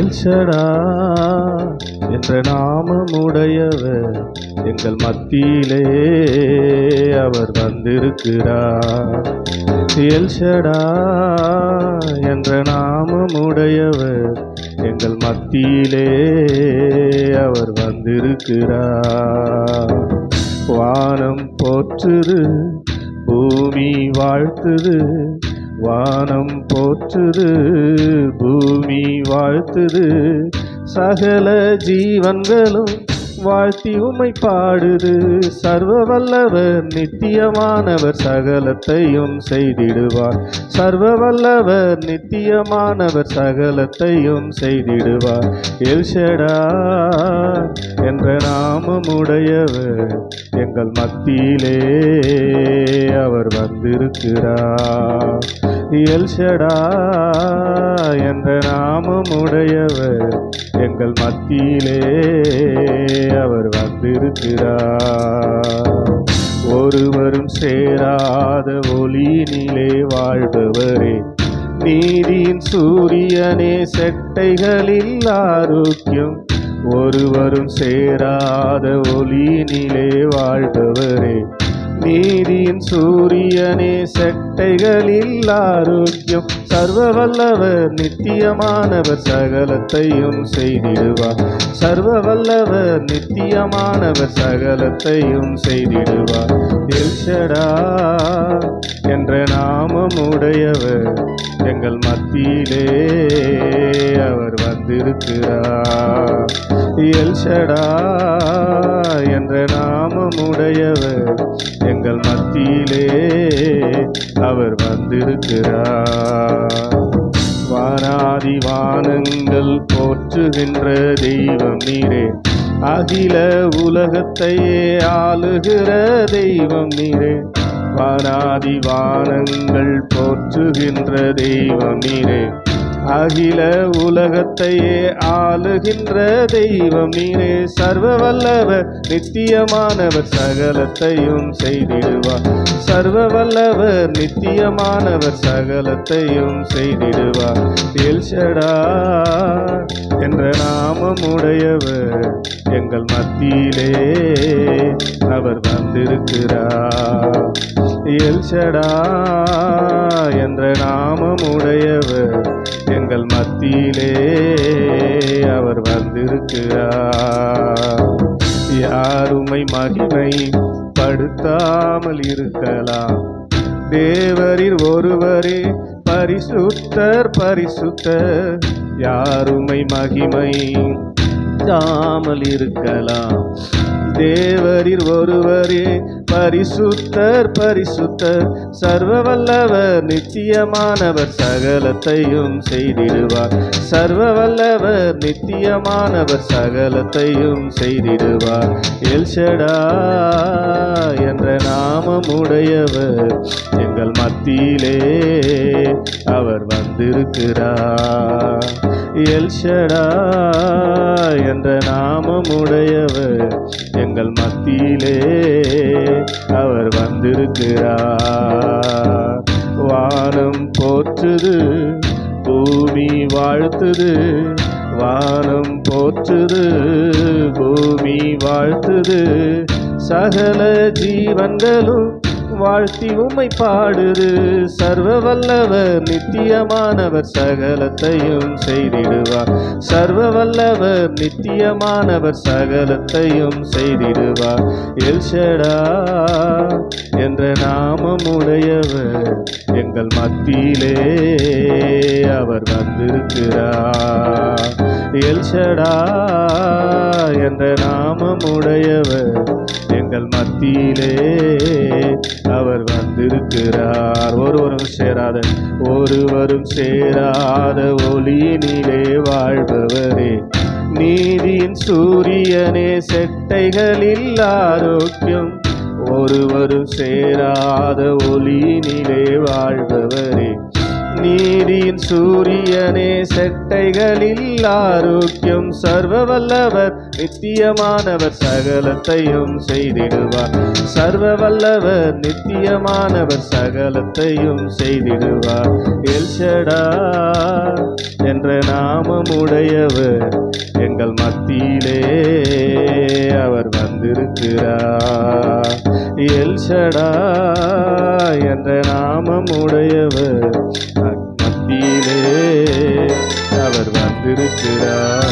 எல்ஷடா என்ற நாமமுடையவர் எங்கள் மத்தியிலே அவர் வந்திருக்கிறார். எல்ஷடா என்ற நாமமுடையவர் எங்கள் மத்தியிலே அவர் வந்திருக்கிறார். வானம் போற்றுது பூமி வாழ்த்துது வானம் போற்றுது பூமி வாழ்த்துது. சகல ஜீவன்களும் வாழ்த்தி உமை பாடுது. சர்வ வல்லவர் நித்தியமானவர் சகலத்தையும் செய்திடுவார். சர்வ வல்லவர் நித்தியமானவர் சகலத்தையும் செய்திடுவார். எல்ஷடா என்ற நாமமுடையவர் எங்கள் மத்தியிலே. அவர் வந்திருக்கிறார் எல்ஷடா என்ற நாமமுடையவர்? எங்கள் மத்தியிலே அவர் வந்திருக்கிறார் ஒருவரும் சேராத ஒளியினிலே வாழ்பவரே. நீதியின் சூரியனே செட்டைகளில் ஆரோக்கியம். ஒருவரும் சேராத ஒளியினிலே வாழ்பவரே. நீதியின் சூரியனே செட்டைகளில் ஆரோக்கியம். சர்வ வல்லவர் நித்தியமானவர் சகலத்தையும் செய்திடுவார். சர்வ வல்லவர் நித்தியமானவர் சகலத்தையும் செய்திடுவார். எல்ஷடா என்ற நாமமுடையவர் எங்கள் மத்தியிலே அவர் வந்திருக்கிறார். எல்ஷடா என்ற நாமமுடையவர் எங்கள் மத்தியிலே அவர் வந்திருக்கிறார். வானாதி வானங்கள் போற்றுகின்ற தெய்வம் நீரே. அகில உலகத்தையே ஆளுகிற தெய்வம் நீரே. வானாதி வானங்கள் போற்றுகின்ற தெய்வம் நீரே. அகில உலகத்தையே ஆளுகின்ற தெய்வம் நீரே சர்வ வல்லவர் நித்தியமானவர் சகலத்தையும் செய்திடுவார். சர்வ வல்லவர் நித்தியமானவர் சகலத்தையும் செய்திடுவார். எல்ஷடா என்ற நாமமுடையவர் எங்கள் மத்தியிலே அவர் வந்திருக்கிறார். எல்ஷடா என்ற நாமமுடையவர் எங்கள் மத்தியிலே அவர் வந்திருக்கிறார். யாருமை மகிமை படுத்தாமல் இருக்கலாம்? தேவரில் ஒருவரே பரிசுத்தர் பரிசுத்தர். யாருமை மகிமை தாமல் இருக்கலாம்? தேவரில் ஒருவரே பரிசுத்தர் பரிசுத்தர். சர்வ வல்லவர் நித்தியமானவர் சகலத்தையும் செய்திடுவார். சர்வ வல்லவர் நித்தியமானவர் சகலத்தையும் செய்திடுவார். எல்ஷடா என்ற நாமமுடையவர் எங்கள் மத்தியிலே அவர் வந்திருக்கிறார். எல்ஷடா என்ற நாமமுடையவர் எங்கள் மத்தியிலே அவர் வந்திருக்கிறார். வானம் போற்றுது பூமி வாழ்த்துது. வானம் போற்றுது பூமி வாழ்த்துது. சகல ஜீவன்களும் வாழ்த்தி உம்மை பாடுது. சர்வ வல்லவர் நித்தியமானவர் சகலத்தையும் செய்திடுவார். சர்வ வல்லவர் நித்தியமானவர் சகலத்தையும் செய்திடுவார். எல்ஷடா என்ற நாமமுடையவர் எங்கள் மத்தியிலே அவர் வந்திருக்கிறார். எல்ஷடா என்ற நாமமுடையவர் எங்கள் மத்தியிலே அவர் வந்திருக்கிறார். ஒருவரும் சேராத ஒருவரும் சேராத ஒளியினிலே வாழ்பவரே. நீதியின் சூரியனே செட்டைகளில் ஆரோக்கியம். ஒருவரும் சேராத ஒளியினிலே வாழ்பவரே. நீதியின் சூரியனே செட்டைகளில் ஆரோக்கியம் சர்வ வல்லவர் நித்தியமானவர் சகலத்தையும் செய்திடுவார். சர்வ வல்லவர் நித்தியமானவர் சகலத்தையும் செய்திடுவார். எல்ஷடா என்ற நாமமுடையவர் எங்கள் மத்தியிலே அவர் வந்திருக்கிறார். எல்ஷடா என்ற நாமமுடையவர் அவர் வந்திருக்கிறார்.